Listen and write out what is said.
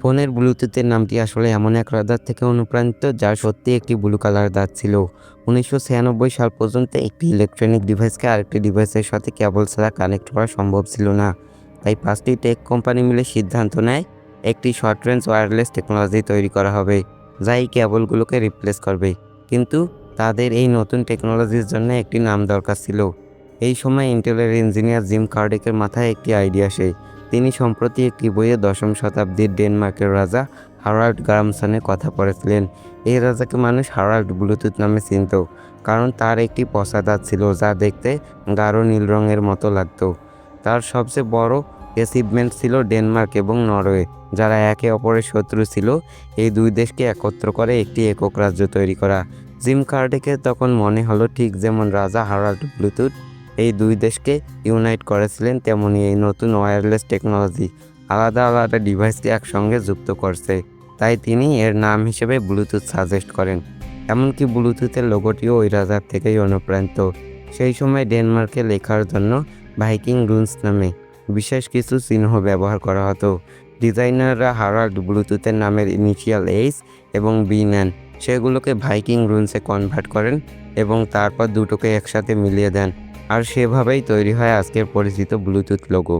ফোনের ব্লুটুথের নামটি আসলে এমন এক রাদার থেকে অনুপ্রাণিত যা সত্যি একটি ব্লু কালার দাঁত ছিল। উনিশশো ছিয়ানব্বই সাল পর্যন্ত একটি ইলেকট্রনিক ডিভাইসকে আরেকটি ডিভাইসের সাথে কেবল ছাড়া কানেক্ট করা সম্ভব ছিল না। তাই পাঁচটি টেক কোম্পানি মিলে সিদ্ধান্ত নেয়, একটি শর্ট রেঞ্জ ওয়্যারলেস টেকনোলজি তৈরি করা হবে, যা এই কেবলগুলোকে রিপ্লেস করবে। কিন্তু তাদের এই নতুন টেকনোলজির জন্য একটি নাম দরকার ছিল। এই সময় ইন্টেলের ইঞ্জিনিয়ার জিম কার্ডেকের মাথায় একটি আইডিয়া আসে তিনি সম্প্রতি একটি বইয়ে দশম শতাব্দীর ডেনমার্কের রাজা হারাল্ড গ্রামসনের কথা পড়েছিলেন এই রাজাকে মানুষ হারাল্ড ব্লুটুথ নামে চিনত, কারণ তার একটি পশা ছিল যা দেখতে গাঢ় নীল রঙের মতো লাগতো। তার সবচেয়ে বড় অ্যাচিভমেন্ট ছিল ডেনমার্ক এবং নরওয়ে, যারা একে অপরের শত্রু ছিল। এই দুই দেশকে একত্র করে একটি একক রাজ্য তৈরি করা। জিম কার্ডেকে তখন মনে হলো ঠিক যেমন রাজা হারাল্ড ব্লুটুথ এই দুই দেশকে ইউনাইট করেছিলেন তেমনি এই নতুন ওয়্যারলেস টেকনোলজি আলাদা আলাদা ডিভাইসকে একসঙ্গে যুক্ত করছে। তাই তিনি এর নাম হিসেবে ব্লুটুথ সাজেস্ট করেন। এমনকি ব্লুটুথের লোগোটিও ওই রাজার থেকেই অনুপ্রাণিত। সেই সময় ডেনমার্কে লেখার জন্য ভাইকিং রুনস নামে বিশেষ কিছু চিহ্ন ব্যবহার করা হতো। ডিজাইনাররা হারাল্ড ব্লুটুথের নামের ইনিশিয়াল এইচ এবং বি নেন। সেগুলোকে ভাইকিং রুনসে কনভার্ট করেন এবং তারপর দুটোকে একসাথে মিলিয়ে দেন। আর সেভাবেই তৈরি হয় আজকের পরিচিত ব্লুটুথ লোগো